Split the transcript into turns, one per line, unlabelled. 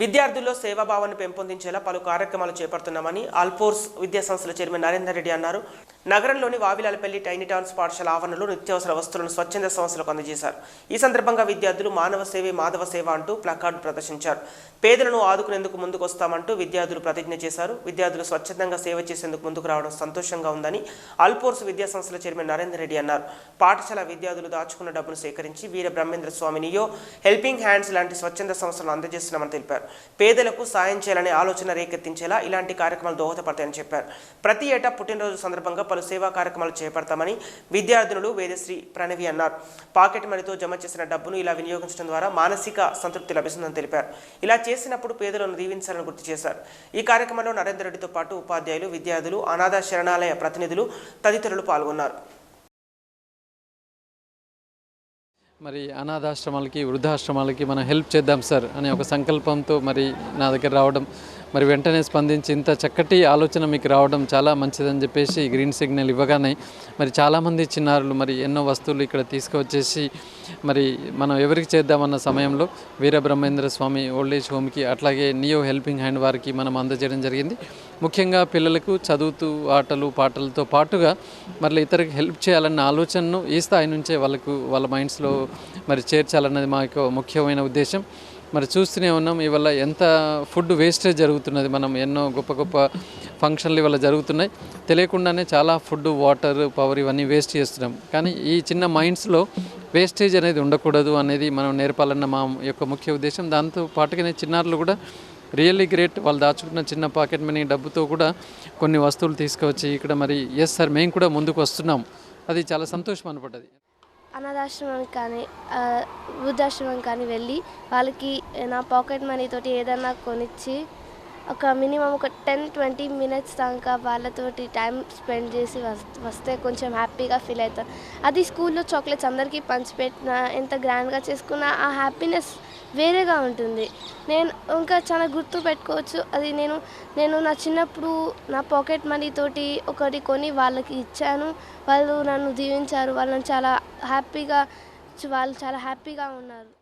విద్యార్థుల్లో సేవాభావాన్ని పెంపొందించేలా పలు కార్యక్రమాలు చేపడుతున్నామని ఆల్ఫోర్స్ విద్యాసంస్థల చైర్మన్ నరేందర్ రెడ్డి అన్నారు. నగరంలోని వావిలాలపల్లి టైనీ టౌన్స్ పాఠశాల ఆవరణలో నిత్యావసర వస్తువులను స్వచ్ఛంద సంస్థలకు అందజేశారు. ఈ సందర్భంగా విద్యార్థులు మానవ సేవే మాధవ సేవ అంటూ ప్లకార్డు ప్రదర్శించారు. పేదలను ఆదుకునేందుకు ముందుకు వస్తామంటూ విద్యార్థులు ప్రతిజ్ఞ చేశారు. విద్యార్థులు స్వచ్ఛందంగా సేవ చేసేందుకు ముందుకు రావడం సంతోషంగా ఉందని అల్పోర్స్ విద్యా సంస్థల చైర్మన్ నరేందర్ రెడ్డి అన్నారు. పాఠశాల విద్యార్థులు దాచుకున్న డబ్బును సేకరించి వీర బ్రహ్మేంద్ర స్వామినియో హెల్పింగ్ హ్యాండ్స్ లాంటి స్వచ్ఛంద సంస్థలను అందజేస్తున్నామని తెలిపారు. పేదలకు సాయం చేయాలనే ఆలోచన రేకెత్తించేలా ఇలాంటి కార్యక్రమాలు దోహదపడతాయని చెప్పారు. ప్రతి ఏటా పుట్టినరోజు సందర్భంగా పలు సేవా కార్యక్రమాలు చేపడతామని విద్యార్థినులు వేదశ్రీ ప్రణవి అన్నారు. పాకెట్ మనీతో జమ చేసిన డబ్బును ఇలా వినియోగించడం ద్వారా మానసిక సంతృప్తి లభిస్తుందని తెలిపారు. ఇలా చేసినప్పుడు పేదలను దీవించాలని గుర్తు చేశారు. ఈ కార్యక్రమంలో నరేందర్ రెడ్డితో పాటు ఉపాధ్యాయులు విద్యార్థులు అనాథ శరణాలయ ప్రతినిధులు తదితరులు పాల్గొన్నారు.
మరి అనాథాశ్రమాలకి వృద్ధాశ్రమాలకి మనం హెల్ప్ చేద్దాం సార్ అనే ఒక సంకల్పంతో మరి నా దగ్గర రావడం మరి వెంటనే స్పందించి ఇంత చక్కటి ఆలోచన మీకు రావడం చాలా మంచిదని చెప్పేసి గ్రీన్ సిగ్నల్ ఇవ్వగానే మరి చాలామంది చిన్నారులు మరి ఎన్నో వస్తువులు ఇక్కడ తీసుకువచ్చేసి మరి మనం ఎవరికి చేద్దామన్న సమయంలో వీరబ్రహ్మేంద్ర స్వామి ఓల్డ్ ఏజ్ హోమ్కి అట్లాగే నియో హెల్పింగ్ హ్యాండ్ వారికి మనం అందజేయడం జరిగింది. ముఖ్యంగా పిల్లలకు చదువుతూ ఆటలు పాటలతో పాటుగా మళ్ళీ ఇతరులకు హెల్ప్ చేయాలన్న ఆలోచనను ఈ స్థాయి నుంచే వాళ్ళకు వాళ్ళ మైండ్స్లో మరి చేర్చాలన్నది మా యొక్క ముఖ్యమైన ఉద్దేశం. మరి చూస్తూనే ఉన్నాం. ఇవాళ ఎంత ఫుడ్ వేస్టేజ్ జరుగుతున్నది. మనం ఎన్నో గొప్ప గొప్ప ఫంక్షన్లు ఇవాళ జరుగుతున్నాయి. తెలియకుండానే చాలా ఫుడ్ వాటర్ పవర్ ఇవన్నీ వేస్ట్ చేస్తున్నాం. కానీ ఈ చిన్న మైండ్స్లో వేస్టేజ్ అనేది ఉండకూడదు అనేది మనం నేర్పాలన్న మా యొక్క ముఖ్య ఉద్దేశం. దాంతో పాటుగానే చిన్నారులు కూడా రియల్లీ గ్రేట్. వాళ్ళు దాచుకున్న చిన్న పాకెట్ మనీ డబ్బుతో కూడా కొన్ని వస్తువులు తీసుకువచ్చి ఇక్కడ మరి ఎస్ సార్ మేము కూడా ముందుకు వస్తున్నాం. అది చాలా సంతోషం అనపడ్డది.
అనాథాశ్రమం కానీ వృద్ధాశ్రమం కానీ వెళ్ళి వాళ్ళకి నా పాకెట్ మనీ తోటి ఏదన్నా కొనిచ్చి ఒక మినిమం ఒక టెన్ ట్వంటీ మినిట్స్ దాకా వాళ్ళతోటి టైం స్పెండ్ చేసి వస్తే కొంచెం హ్యాపీగా ఫీల్ అవుతాం అది స్కూల్లో చాక్లెట్స్ అందరికీ పంచిపెట్టిన ఎంత గ్రాండ్గా చేసుకున్నా ఆ హ్యాపీనెస్ వేరేగా ఉంటుంది. నేను ఇంకా చాలా గుర్తు పెట్టుకోవచ్చు. అది నేను నేను నా చిన్నప్పుడు నా పాకెట్ మనీ తోటి ఒకటి కొని వాళ్ళకి ఇచ్చాను. వాళ్ళు నన్ను దీవించారు. వాళ్ళని చాలా హ్యాపీగా వాళ్ళు చాలా హ్యాపీగా ఉన్నారు.